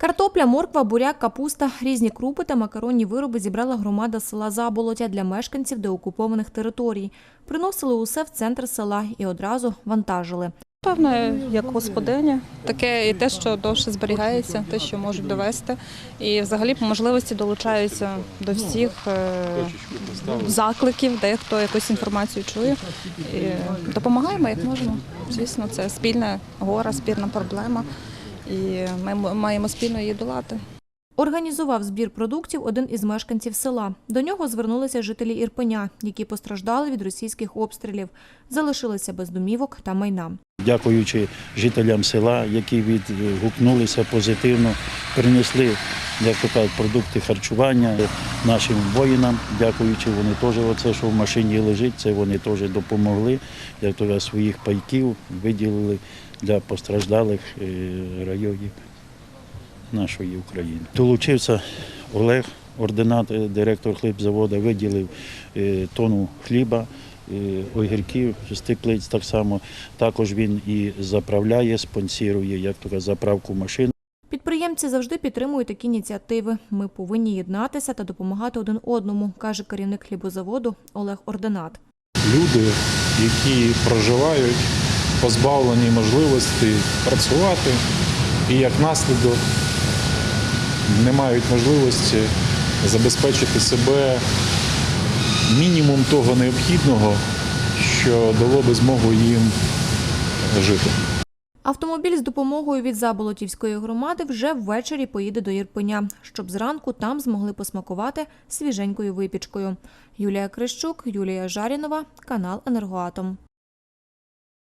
Картопля, морква, буряк, капуста, різні крупи та макаронні вироби зібрала громада села Заболотя для мешканців деокупованих територій. Приносили усе в центр села і одразу вантажили. Певно, як господиня, таке і те, що довше зберігається, те, що можуть довести, і взагалі по можливості долучаються до всіх е, закликів, де хто якусь інформацію чує. І допомагаємо як можемо. Звісно, це спільна гора, спільна проблема, і ми маємо спільно її долати. Організував збір продуктів один із мешканців села. До нього звернулися жителі Ірпеня, які постраждали від російських обстрілів, залишилися без домівок та майна. Дякуючи жителям села, які відгукнулися позитивно, принесли, як то кажуть, продукти харчування нашим воїнам. Дякуючи, вони теж оце, що в машині лежить, це вони теж допомогли. Як то кажуть, своїх пайків виділили для постраждалих е, районів нашої України. Долучився Олег, ординат, е, директор хлібзаводу, виділив е, тонну хліба огірків з так само. Також він і заправляє, спонсорує, як то кажуть, заправку машин. Підприємці завжди підтримують такі ініціативи. Ми повинні єднатися та допомагати один одному, каже керівник хлібозаводу Олег Ординат. люди, які проживають позбавлені можливості працювати і як наслідок не мають можливості забезпечити себе мінімум того необхідного, що дало би змогу їм жити. Автомобіль з допомогою від Заболотівської громади вже ввечері поїде до Ірпеня, щоб зранку там змогли посмакувати свіженькою випічкою. Юлія Крищук, Юлія Жарінова, канал Енергоатом.